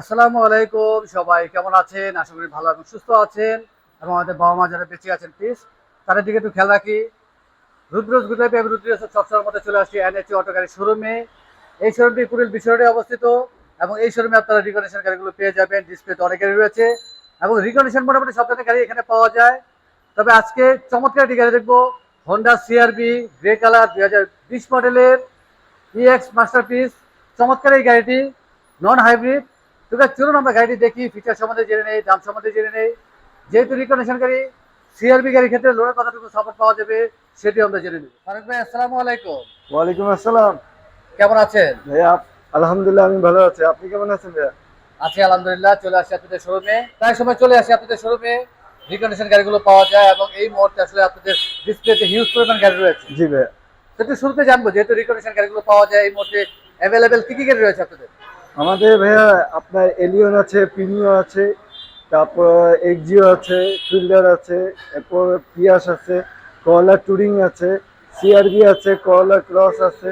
আসসালামু আলাইকুম, সবাই কেমন আছেন? আশা করি ভালো এবং সুস্থ আছেন এবং আমাদের বাবা মা যারা বেঁচে আছেন প্লিজ তাদের দিকে একটু খেয়াল রাখি। রুদ্রজ গুজরাপি আমি রুদ্রজ সবসময়ের মধ্যে চলে আসছি এনএচি অটো গাড়ির শোরুমে এই শোরুমটি কুড়িল বিশ্বরোডে অবস্থিত এবং এই শোরুমে আপনারা রিকন্ডিশন গাড়িগুলো পেয়ে যাবেন ডিসপ্লেতে অনেক গাড়ি রয়েছে এবং রিকন্ডিশন মোটামুটি সব ধরনের গাড়ি এখানে পাওয়া যায়। তবে আজকে চমৎকার একটি গাড়ি দেখব হন্ডা সিআরবি গ্রে কালার দুই হাজার বিশ মডেলের ইএক্স মাস্টারপিস চমৎকার এই গাড়িটি নন হাইব্রিড guys, চলুন আমরা গাড়িটি দেখি ফিচার সম্বন্ধে জেনে নেই দাম সম্বন্ধে জেনে নেই। যেহেতু রিকন্ডিশন গাড়ি সিআরবি গাড়ির ক্ষেত্রে লোনের কতটুকু সাপোর্ট পাওয়া যাবে সেটি আমরা জেনে নেব। ফারুক ভাই আসসালামু আলাইকুম। ওয়ালাইকুম আসসালাম। কেমন আছেন? ভাইয়া আলহামদুলিল্লাহ আমি ভালো আছি। আপনি কেমন আছেন ভাইয়া? আছি আলহামদুলিল্লাহ চলে আসি আপনাদের শোরুমে প্রায় সময় চলে আসি আপনাদের শোরুমে রিকন্ডিশন গাড়িগুলো পাওয়া যায় এবং এই মুহূর্তে আসলে আপনাদের ডিসপ্লেতে হিউজ পরিমাণ গাড়ি রয়েছে। জি ভাইয়া। তো শুরুতে জানব যেহেতু রিকন্ডিশন গাড়িগুলো পাওয়া যায় এই মুহূর্তে অ্যাভেলেবেল কি কি গাড়ি রয়েছে আপনাদের? আমাদের ভাইয়া আপনার এলিয়ন আছে প্রিমিও আছে তারপর এক্সিও আছে ফিল্ডার আছে এরপর পিয়াস আছে কলা টুরিং আছে সিআরবি আছে কলা ক্রস আছে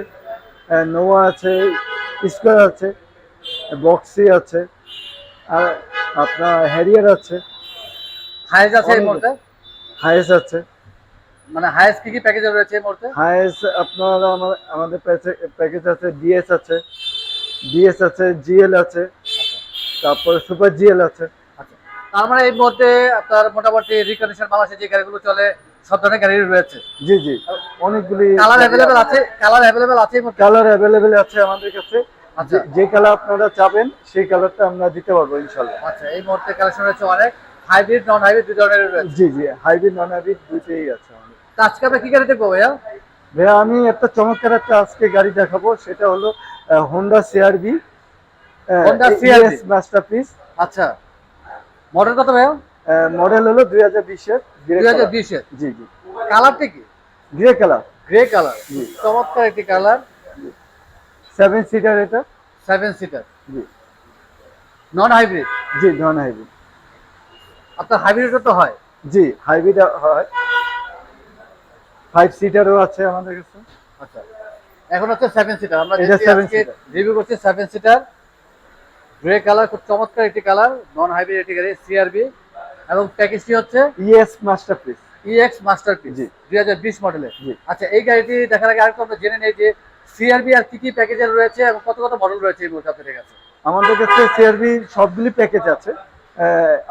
নোয়া আছে স্কোয়ার আছে বক্সি আছে আর আপনার হ্যারিয়ার আছে। হায়েস আছে এই অনেক মুহূর্তে? হায়েস আছে। মানে হাইজ কি কি প্যাকেজ রয়েছে এই মুহূর্তে? হায়েস আপনার আমা- আমাদের প্যাকেজ আছে ডিএস আছে। ডিএস আছে জিএল আছে তারপরে সুপার জিএল আছে। আচ্ছা। তার মানে এই মুহূর্তে আপনার মোটামুটি রিকন্ডিশন বাংলাদেশে যে গাড়িগুলো চলে সব ধরনের গাড়ি রয়েছে। জি জি। অনেকগুলি কালার অ্যাভেলেবেল আছে। কালার অ্যাভেলেবেল আছে কালার অ্যাভেলেবেল আছে আমাদের কাছে। আচ্ছা। যে- যে কালার আপনারা চাবেন সেই কালারটা আমরা দিতে পারব ইনশাল্লাহ। আচ্ছা এই মুহূর্তে কালেকশন রয়েছে অনেক। হাইব্রিড নন হাইব্রিড দুই ধরনের রয়েছে। জি জি হাইব্রিড নন হাইব্রিড দুইটাই আছে আমাদের। আজকে আমরা কি গাড়ি দেখব ভাইয়া? ভাইয়া আমি একটা চমৎকার একটা আজকে গাড়ি দেখাবো সেটা হলো Honda CRV Honda CR-V masterpiece আচ্ছা। মডেল কত ভাইয়া মডেল হলো দুই হাজার বিশের দুই হাজার বিশের জি জি। কালারটা কি? গ্রে কালার গ্রে কালার জি। চমৎকার একটি কালার সেভেন সিটার এটা। সেভেন সিটার জি। নন হাইব্রিড জি নন হাইব্রিড আপনার হাইব্রিডও তো হয়। জি হাইব্রিড হয়। ফাইভ সিটারও আছে আমাদের কাছে। আচ্ছা। এখন হচ্ছে সেভেন সিটার আমরা। রিভিউ করছি সেভেন সিটার গ্রে কালার খুব চমৎকার একটি কালার নন হাইব্রিড একটি গাড়ি সিআরবি এবং প্যাকেজটি হচ্ছে ইএস মাস্টারপিস ইএক্স মাস্টারপিস জি। দুই হাজার বিশ মডেলের। আচ্ছা এই গাড়িটি দেখার আগে আরেকটু আমরা জেনে নেই যে সিআরবি আর কি কি প্যাকেজের রয়েছে এবং কত কত মডেল রয়েছে এই মুহূর্তে আপনাদের কাছে আমাদের কাছে সিআরবি সবগুলি প্যাকেজ আছে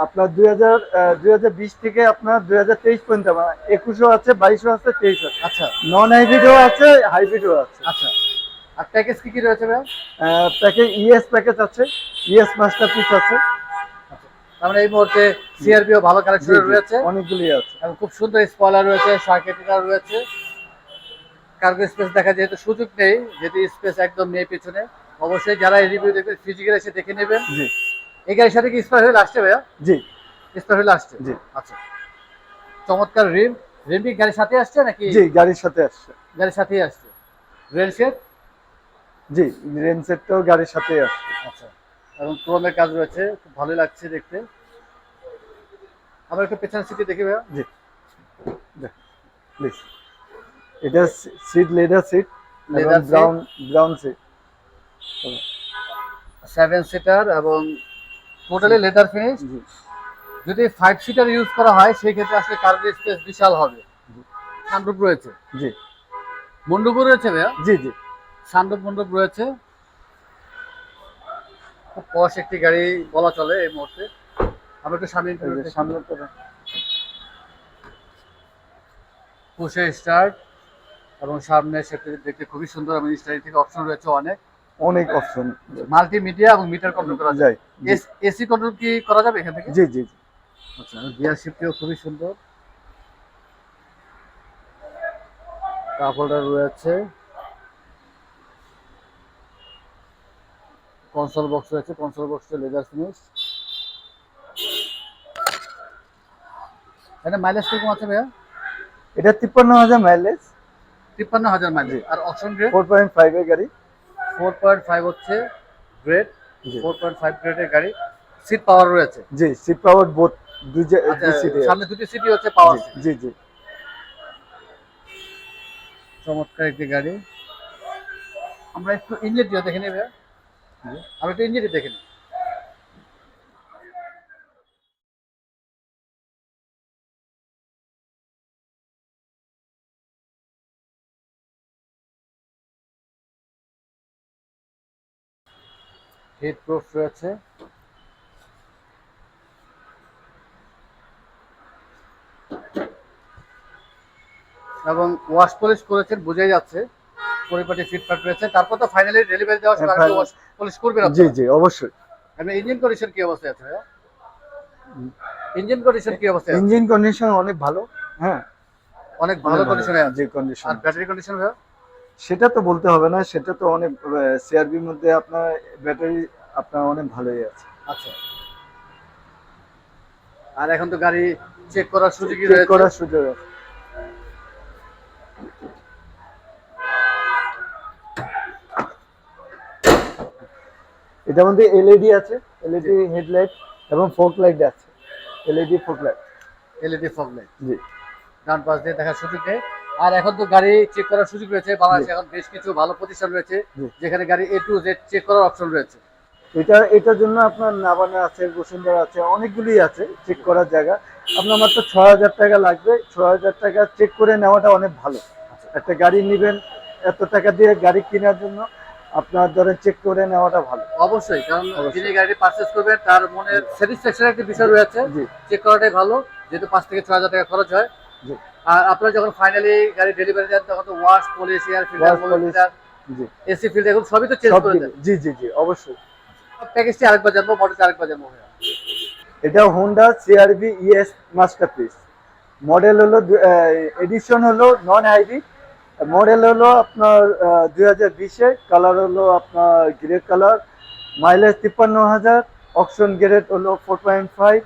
আপনার দুই হাজার দুই হাজার বিশ থেকে আপনার দুই হাজার তেইশ পর্যন্ত একুশও আছে বাইশও আছে তেইশ আছে। আচ্ছা। নন হাইব্রিডও আছে হাইব্রিডও আছে। আচ্ছা। আর প্যাকেজ কি কি রয়েছে ভাই? প্যাকেজ ইএস প্যাকেজ আছে ইএস মাস্টারপিস আছে। তার মানে এই মুহূর্তে সিআরবিও ভালো কালেকশন রয়েছে। অনেকগুলি আছে। এবং খুব সুন্দর স্পয়লার রয়েছে সার্কেটিকার রয়েছে। কার্গো স্পেস দেখা যেহেতু সুযোগ নেই যেহেতু স্পেস একদম নেই পেছনে অবশ্যই যারা এই রিভিউ দেখবেন ফিজিক্যাল এসে দেখে নেবেন। জি। এই গাড়ির সাথে কি স্পার হুইল আসছে ভাইয়া? জি। স্পার হুইল আসছে? জি। আচ্ছা। চমৎকার রিম। রিম কি গাড়ির সাথে আসছে নাকি? জি গাড়ির সাথে আসছে। গাড়ির সাথেই আসছে। রেল শেড জি রেন সেটটাও গাড়ির সাথে আসছে। আচ্ছা। এবং ক্রোমের কাজ রয়েছে। খুব ভালোই লাগছে দেখতে। আমরা একটু পেছনের সিটি দেখি ভাইয়া। জি। প্লিজ এটা seat leather seat seat। Brown brown seat seven seater এবং টোটালি লেদার ফিনিশ যদি ফাইভ সিটার ইউজ করা হয় সেই ক্ষেত্রে আসলে কার্গো স্পেস বিশাল হবে। সানরুপ রয়েছে। জি। মন্ডপও রয়েছে ভাইয়া? জি জি। সানরুপ মন্ডপ রয়েছে। খুব পশ একটি গাড়ি বলা চলে এই মুহূর্তে। আমরা একটু সামনে দেখ। পুষে স্টার্ট এবং সামনে সেটি দেখতে খুবই সুন্দর। এবং স্টাইল থেকে অপশন রয়েছে অনেক। অনেক অপশন মাল্টিমিডিয়া এবং মিটার কন্ট্রোল করা যায়। এসি কন্ট্রোল কি করা যাবে এখান থেকে? জি জি আচ্ছা গিয়ার শিফটিও খুবই সুন্দর। কাপ হোল্ডার রয়েছে। কনসোল বক্স রয়েছে কনসোল বক্সে লেদার ফিনিশ এখানে মাইলেজ কীরকম আছে ভাইয়া? এটা তিপ্পান্ন হাজার মাইলেজ তিপ্পান্ন হাজার মাইলেজ আর অপশন ফোর পয়েন্ট ফাইভ এর গাড়ি। ফোর পয়েন্ট ফাইভ হচ্ছে গ্রেড ফোর পয়েন্ট ফাইভ গ্রেডের গাড়ি। সিট পাওয়ার রয়েছে? জি সিট পাওয়ার বোথ দুই আচ্ছা সামনে দুটি সিটি হচ্ছে পাওয়ার জি জি চমৎকার একটি গাড়ি। আমরা একটু ইঞ্জিনটিও দেখে নেবে আমরা একটু ইঞ্জিনটি দেখে নিই। হিট প্রুফ রয়েছে। এবং ওয়াশ পলিশ করেছেন বোঝাই যাচ্ছে। পরিপাটি ফিটফাট রয়েছে। তারপর তো ফাইনালি ডেলিভারি দেওয়ার সময় ওয়াশ পলিশ করবেন জি জি অবশ্যই। আমি ইঞ্জিন কন্ডিশন কি অবস্থায় আছে ইঞ্জিন কন্ডিশন কি অবস্থায় আছে? ইঞ্জিন কন্ডিশন অনেক ভালো হ্যাঁ। অনেক ভালো কন্ডিশনে আছে। কন্ডিশন আর ব্যাটারি কন্ডিশন ভাইয়া? সেটা তো বলতে হবে না সেটা তো অনেক সিআরবির মধ্যে আপনার ব্যাটারি আপনার অনেক ভালোই আছে। আচ্ছা। আর এখন তো গাড়ি চেক করার সুযোগই চেক করার সুযোগ আছে। এটার মধ্যে এলইডি আছে এলইডি হেডলাইট এবং ফোক লাইট আছে। LED fog light. LED fog light. জি। ডান পাশ দিয়ে দেখার সুযোগ আর এখন তো গাড়ি চেক করার সুযোগ রয়েছে। বাংলাদেশে এখন বেশ কিছু ভালো প্রতিষ্ঠান রয়েছে। যেখানে গাড়ি এ টু জেড চেক করার অপশন রয়েছে। এটা এটার জন্য আপনার নাবানা আছে বসুন্ধরা আছে অনেকগুলি আছে চেক করার জায়গা। আপনার মাত্র ছ হাজার টাকা লাগবে। ছ হাজার টাকা চেক করে নেওয়াটা অনেক ভালো। একটা গাড়ি নেবেন এত টাকা দিয়ে গাড়ি কেনার জন্য আপনার ধরেন চেক করে নেওয়াটা ভালো। অবশ্যই কারণ। যিনি গাড়ি পারচেস করবেন তার মনের স্যাটিসফ্যাকশন একটা বিষয় রয়েছে। চেক করাটাই ভালো যেহেতু পাঁচ থেকে ছ হাজার টাকা খরচ হয়। আর আপনারা যখন ফাইনালি গাড়ি ডেলিভারি দেন তখন তো wash polish air filter AC filter এগুলো সবই তো চেঞ্জ করে দেন। জি জি জি অবশ্যই। প্যাকেজটি আরেকবার জানব মডেলটি আরেকবার জানব। এটা Honda CRV ES masterpiece model হলো এডিশন হলো নন হাইব্রিড মডেল হলো আপনার দুই হাজার বিশে কালার হলো আপনার গ্রে কালার মাইলেজ তিপ্পান্ন হাজার অপশন গ্রেড হলো ফোর পয়েন্ট ফাইভ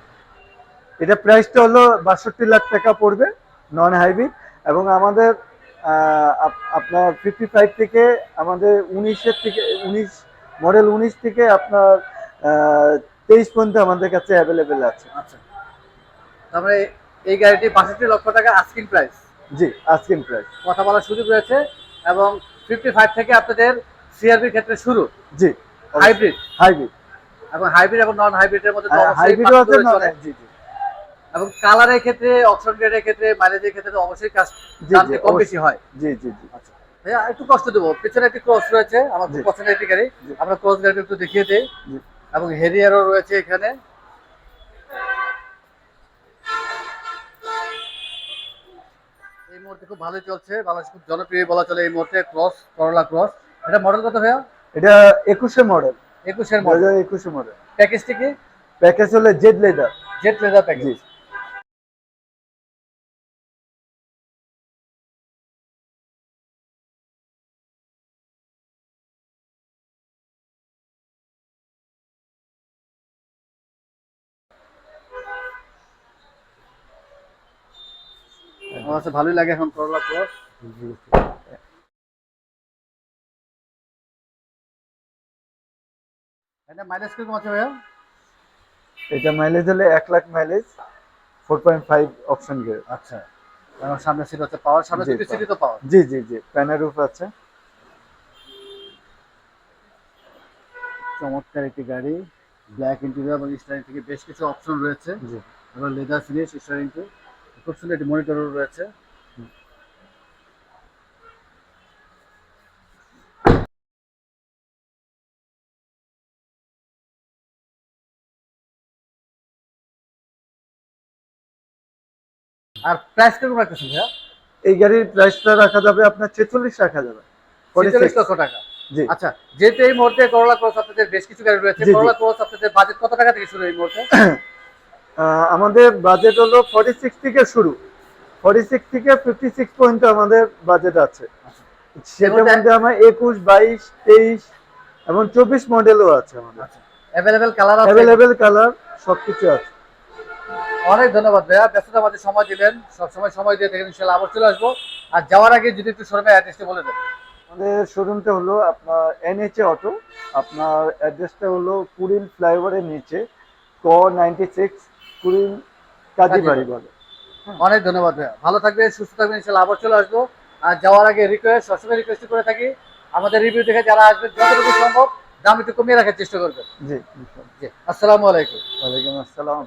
এটা প্রাইসটা হলো বাষট্টি লাখ টাকা পড়বে। নন হাইব্রিড এবং আমাদের আপনার ফিফটি ফাইভ থেকে আমাদের উনিশের থেকে উনিশ মডেল উনিশ থেকে আপনার তেইশ পর্যন্ত আমাদের কাছে অ্যাভেলেবেল আছে। আচ্ছা। তারপরে এই গাড়িটি বাষট্টি লক্ষ টাকা আস্কিং প্রাইস জি আজকের প্রাইস কথা বলার সুযোগ রয়েছে এবং ফিফটি ফাইভ থেকে আপনাদের সিআরবির ক্ষেত্রে শুরু। জি হাইব্রিড হাইব্রিড এবং হাইব্রিড এবং নন হাইব্রিডের মধ্যে হাইব্রিডও আছে না চলে। জি জি। এবং কালারের ক্ষেত্রে অপশন গ্রেডের ক্ষেত্রে মাইলেজের ক্ষেত্রে অবশ্যই কাজ কম বেশি হয়। জি জি জি। ভাইয়া একটু কষ্ট দেবো। পিছনে একটি ক্রস রয়েছে আমার খুব জি। পছন্দের একটি গাড়ি। আমরা ক্রস গাড়িটা একটু দেখিয়ে দিই। এবং হেরিয়ারও রয়েছে এখানে। এই মুহূর্তে খুব ভালোই চলছে। বাংলাদেশ খুব জনপ্রিয় বলা চলে এই মুহূর্তে ক্রস করলা ক্রস এটা মডেল কত ভাইয়া? এটা একুশে মডেল একুশের মডেল একুশে মডেল প্যাকেজটি কি? প্যাকেজ হলো Z leather Z leather package আমার কাছে ভালোই লাগে এখন করলা ক্রস এটা মাইলেজ কীরকম আছে ভাইয়া? এটা মাইলেজ হলো এক lakh mileage four point five option আচ্ছা। এবং সামনে সিট হচ্ছে পাওয়ার সামনে সিটই তো পাওয়ার জি জি জি প্যানের রুফ আছে। চমৎকার একটি গাড়ি ব্ল্যাক ইন্টেরিয়র এবং স্টারিং থেকে বেশ কিছু অপশন রয়েছে। জি। এবং লেদার ফিনিশ স্টারিং খুব সুন্দর একটি মনিটরও রয়েছে। আর প্রাইস কীরকম রাখতেছেন ভাইয়া? এই গাড়ির প্রাইসটা রাখা যাবে আপনার ছেচল্লিশ রাখা যাবে। ছেচল্লিশ লক্ষ টাকা। জি। আচ্ছা যেহেতু এই মুহূর্তে করোলা ক্রস আপনাদের বেশ কিছু গাড়ি রয়েছে। করোলা ক্রস আপনাদের বাজেট কত টাকা থেকে শুরু এই মুহূর্তে? আমাদের বাজেট হলো ফর্টি সিক্স থেকে শুরু। ফর্টি সিক্স থেকে ফিফটি সিক্স পর্যন্ত আমাদের বাজেট আছে। সেটার মধ্যে- আমার একুশ বাইশ তেইশ এবং চব্বিশ মডেলও আছে আমাদের। অ্যাভেলেবেল কালার অ্যাভেলেবেল কালার সবকিছু আছে। অনেক ধন্যবাদ ভাইয়া। ব্যস্ততা মাঝে সময় দিলেন। সব সময় দিয়ে দেখেন ইনশাল্লাহ আবার চলে আসব। আর যাওয়ার আগে যদি একটু শোরুমের অ্যাড্রেসটি বলে দেন। আমাদের শোরুমটা হলো আপনার এনএচএ অটো আপনার অ্যাড্রেসটা হলো কুড়িল ফ্লাইওভারের নিচে ক নাইনটি সিক্স কুড়িল কাজীবাড়ি বলে। অনেক ধন্যবাদ ভাইয়া। ভালো থাকবে সুস্থ থাকবেন ইনশাল্লাহ আবার চলে আসব। আর যাওয়ার আগে রিকোয়েস্ট সবসময় রিকোয়েস্ট করে থাকি। আমাদের রিভিউ দেখে যারা আসবে যতটুকু সম্ভব দাম একটু কমিয়ে রাখার চেষ্টা করবেন। জি জি আসসালামু আলাইকুম। ওয়ালাইকুম আসসালাম।